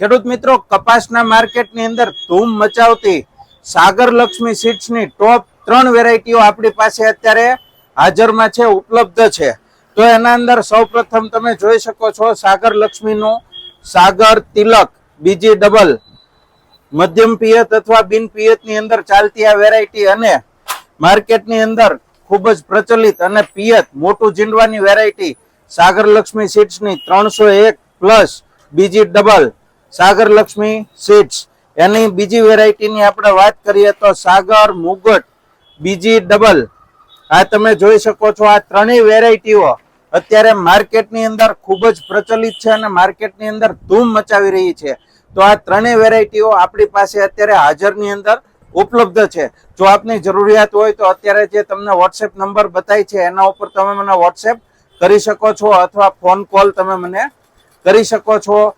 ખેડૂત મિત્રો, કપાસના માર્કેટની અંદર ધૂમ મચાવતી સાગર લક્ષ્મી સીડ્સની ટોપ ત્રણ વેરાયટીઓ આપણી પાસે અત્યારે હાજરમાં છે, ઉપલબ્ધ છે. તો એના અંદર સૌપ્રથમ તમે જોઈ શકો છો સાગર લક્ષ્મીનું સાગર તિલક, બીજી ડબલ મધ્યમ પિયત અથવા બિન પિયતની અંદર ચાલતી આ વેરાયટી અને માર્કેટની અંદર ખૂબ જ પ્રચલિત અને પિયત મોટું જીંડવાની વેરાયટી સાગર લક્ષ્મી સીડ્સની ત્રણસો એક પ્લસ બીજી ડબલ સાગર લક્ષ્મી સીડ્સ. એની બીજી વેરાયટીની આપણે વાત કરીએ તો સાગર મુગટ બીજી ડબલ. આ તમે જોઈ શકો છો આ ત્રણેય વેરાયટીઓ અત્યારે માર્કેટની અંદર ખૂબ જ પ્રચલિત છે અને માર્કેટની અંદર ધૂમ મચાવી રહી છે. તો આ ત્રણેય વેરાયટીઓ આપણી પાસે અત્યારે હાજરની અંદર ઉપલબ્ધ છે. જો આપની જરૂરિયાત હોય તો અત્યારે જે તમને વોટ્સએપ નંબર બતાય છે, એના ઉપર તમે મને વોટ્સએપ કરી શકો છો અથવા ફોન કોલ તમે મને કરી શકો છો.